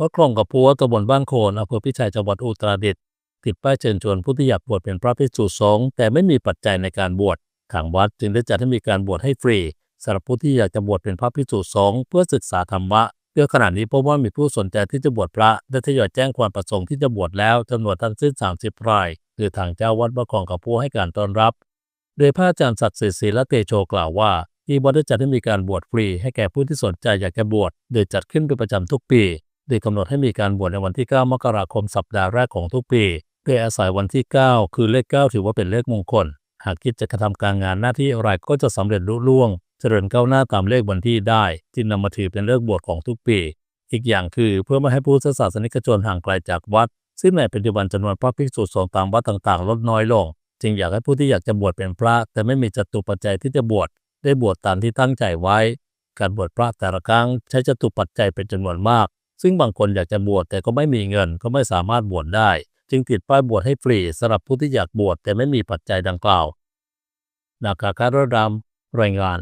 วัดคลองกระพัวตำบลบ้านโคนอำเภอพิชัยจังหวัดอุตรดิตถ์ติดป้ายเชิญชวนผู้ที่อยากบวชเป็นพระภิกษุสงฆ์แต่ไม่มีปัจจัยในการบวชทางวัดจึงได้จัดให้มีการบวชให้ฟรีสำหรับผู้ที่อยากจะบวชเป็นพระภิกษุสงฆ์เพื่อศึกษาธรรมะเพื่อขณะนี้พบว่ามีผู้สนใจที่จะบวชพระได้ทยอยแจ้งความประสงค์ที่จะบวชแล้วจำนวนทั้งสิ้น 30 ราย คือทางเจ้าวัดบ้านคองกระพัวให้การต้อนรับ โดยพระอาจารย์ศักดิ์สิทธิ์ศรีละเตโชกล่าวว่า ที่วัดได้จัดให้มีการบวชฟรี ให้แก่ผู้ที่สนใจอยากจะบวชโดยจัดขึ้นเป็นประจำทุกปี โดยกำหนดให้มีการบวชในวันที่ 9 มกราคมสัปดาห์แรกของทุกปีโดยอาศัยวันที่ 9 คือเลข 9 ถือว่าเป็นเลขมงคล หากคิดจะกระทำการงานหน้าที่อะไรก็จะสำเร็จลุล่วง เจริญก้าวหน้าตามเลขวันที่ได้ จึงนำมาถือเป็นเลขบวชของทุกปี อีกอย่างคือเพื่อไม่ให้ผู้ศาสนิกชนห่างไกลจากวัด ซึ่งในปัจจุบันจำนวนพระภิกษุสงฆ์ตามวัดต่างๆ ลดน้อยลง จึงอยากให้ผู้ที่อยากจะบวชเป็นพระ แต่ไม่มีจตุปัจจัยที่จะบวชได้บวชตามที่ตั้งใจไว้ การบวชพระแต่ละครั้งใช้จตุปัจจัยเป็นจำนวนมาก ซึ่งบางคนอยากจะบวชแต่ก็ไม่มีเงินก็ไม่สามารถบวชได้ จึงติดป้ายบวชให้ฟรีสำหรับผู้ที่อยากบวชแต่ไม่มีปัจจัยดังกล่าวนาคาการดำรายงาน